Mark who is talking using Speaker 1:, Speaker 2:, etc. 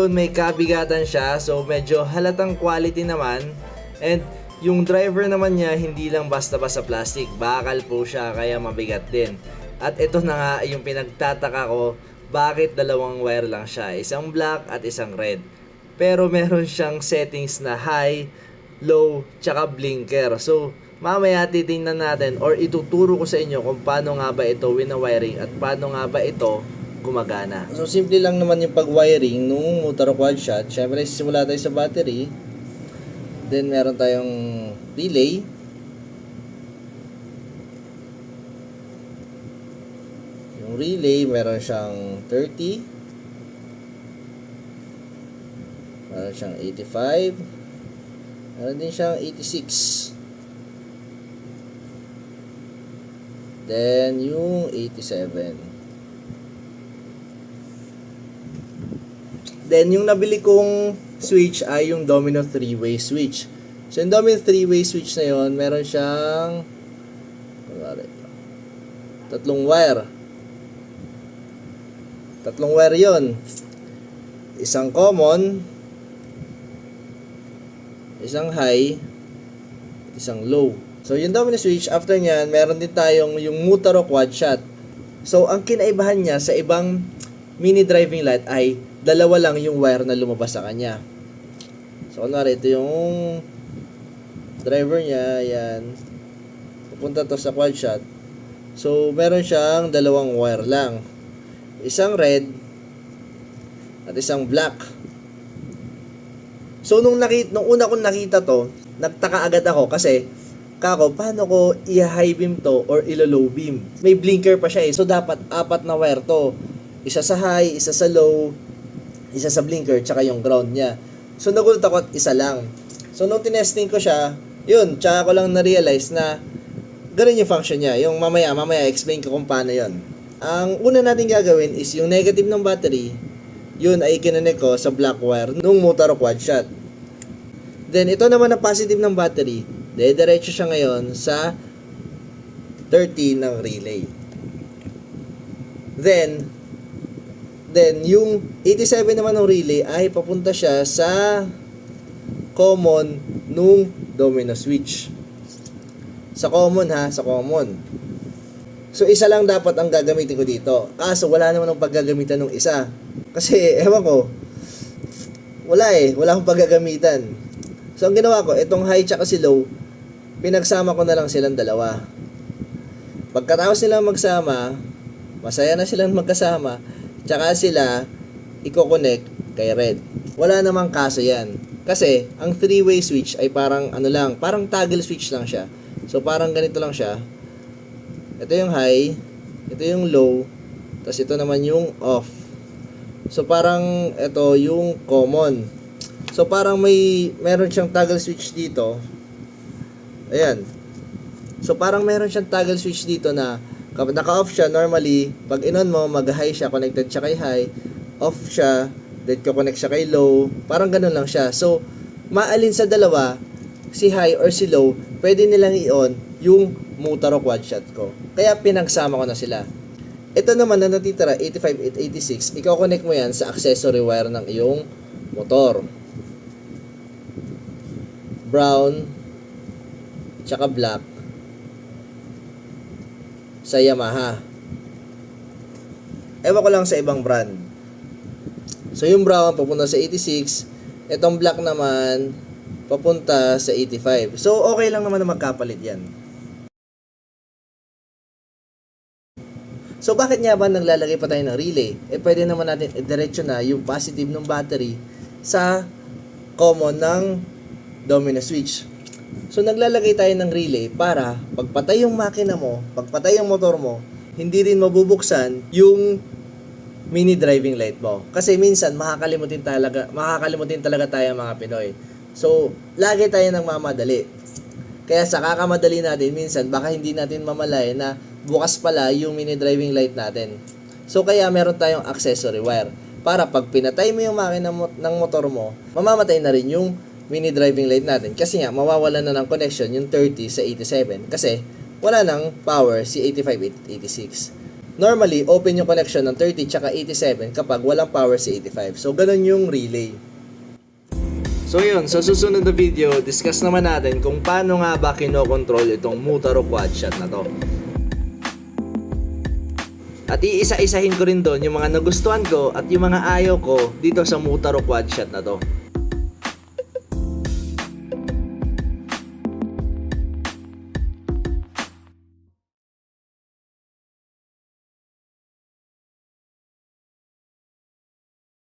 Speaker 1: ngayon may kabigatan siya so medyo halatang quality naman and yung driver naman niya hindi lang basta-basta plastic, bakal po siya kaya mabigat din. At ito na nga yung pinagtataka ko, bakit dalawang wire lang siya, isang black at isang red. Pero meron siyang settings na high, low, tsaka blinker. So, mamaya titingnan natin or ituturo ko sa inyo kung paano nga ba ito wina-wiring at paano nga ba ito gumagana. So, simple lang naman yung pag-wiring nung motor quad shot. Siyempre, simula tayo sa battery. Then, meron tayong relay. Yung relay, meron siyang 30. Meron siyang 85. Meron din siyang 86. Then, yung 87. Then, yung nabili kong switch ay yung Domino 3-way switch. So, yung Domino 3-way switch na yon meron siyang tatlong wire. Tatlong wire yon Isang common, isang high, isang low. So, yung Domino switch, after nyan, meron din tayong yung Mutaro quad shot. So, ang kinaibahan niya sa ibang mini driving light ay dalawa lang yung wire na lumabas sa kanya. So, kunwari, ito yung driver niya, yan. Pupunta to sa quad shot. So, meron siyang dalawang wire lang. Isang red at isang black. So, nung, nakita, nung una kong nakita to, nagtaka agad ako kasi kako, paano ko i-high beam to or ilo-low beam? May blinker pa siya eh. So, dapat apat na wire to. Isa sa high, isa sa low, isa sa blinker, tsaka yung ground niya. So, nagulat ako at isa lang. So, nung tinesting ko siya, yun, tsaka ko lang na-realize na ganun yung function niya. Yung mamaya, mamaya, explain ko kung paano yun. Ang una natin gagawin is yung negative ng battery, yun ay kinonek ko sa black wire nung motor quad shot. Then, ito naman ang positive ng battery, dediretso siya ngayon sa 30 ng relay. Then, then yung 87 naman ng relay ay papunta siya sa common nung domino switch. Sa common ha, sa common. So isa lang dapat ang gagamitin ko dito. Kaso wala naman ang paggagamitan ng isa. Kasi ewan ko, wala eh, wala akong paggagamitan. So ang ginawa ko, itong high tsaka si low, pinagsama ko na lang silang dalawa. Pagkatapos nila magsama, masaya na silang magkasama, tsaka sila i-connect kay red. Wala namang kaso yan. Kasi, ang three-way switch ay parang ano lang, parang toggle switch lang siya. So, parang ganito lang siya. Ito yung high, ito yung low, tapos ito naman yung off. So, parang ito yung common. So, parang may, meron siyang toggle switch dito. Ayan. So, parang meron siyang toggle switch dito na kapag naka-off siya, normally, pag inon mo, mag-high siya, connected siya kay high, off siya, then connect siya kay low, parang ganun lang siya. So, maalin sa dalawa, si high or si low, pwede nilang i-on yung motor o quad shot ko. Kaya pinagsama ko na sila. Ito naman na natitira, 85 at 86, ikaw connect mo yan sa accessory wire ng iyong motor. Brown, tsaka black, sa Yamaha. Ewan ko lang sa ibang brand. So yung brown papunta sa 86, itong black naman papunta sa 85. So okay lang naman na magkapalit yan. So bakit nga ba naglalagay pa tayo ng relay? Eh pwede naman natin diretso na yung positive ng battery sa common ng domino switch. So naglalagay tayo ng relay para pagpatay yung makina mo, pagpatay yung motor mo, hindi rin mabubuksan yung mini driving light mo. Kasi minsan makakalimutin talaga, makakalimutin talaga tayo mga Pinoy. So, lagi tayo nang mamadali. Kaya sa kakamadali natin, minsan baka hindi natin mamalay na bukas pala yung mini driving light natin. So, kaya meron tayong accessory wire. Para pag pinatay mo yung makina mo, ng motor mo, mamamatay na rin yung mini driving light natin. Kasi nga, mawawalan na ng connection yung 30 sa 87. Kasi, wala nang power si 85 86. normally, open yung connection ng 30 tsaka 87 kapag walang power si 85. So, ganun yung relay. So yun, sa susunod na video, discuss naman natin kung paano nga ba kinokontrol itong Mutaro quadshot na to. At iisa-isahin ko rin doon yung mga nagustuhan ko at yung mga ayaw ko dito sa Mutaro quadshot na to.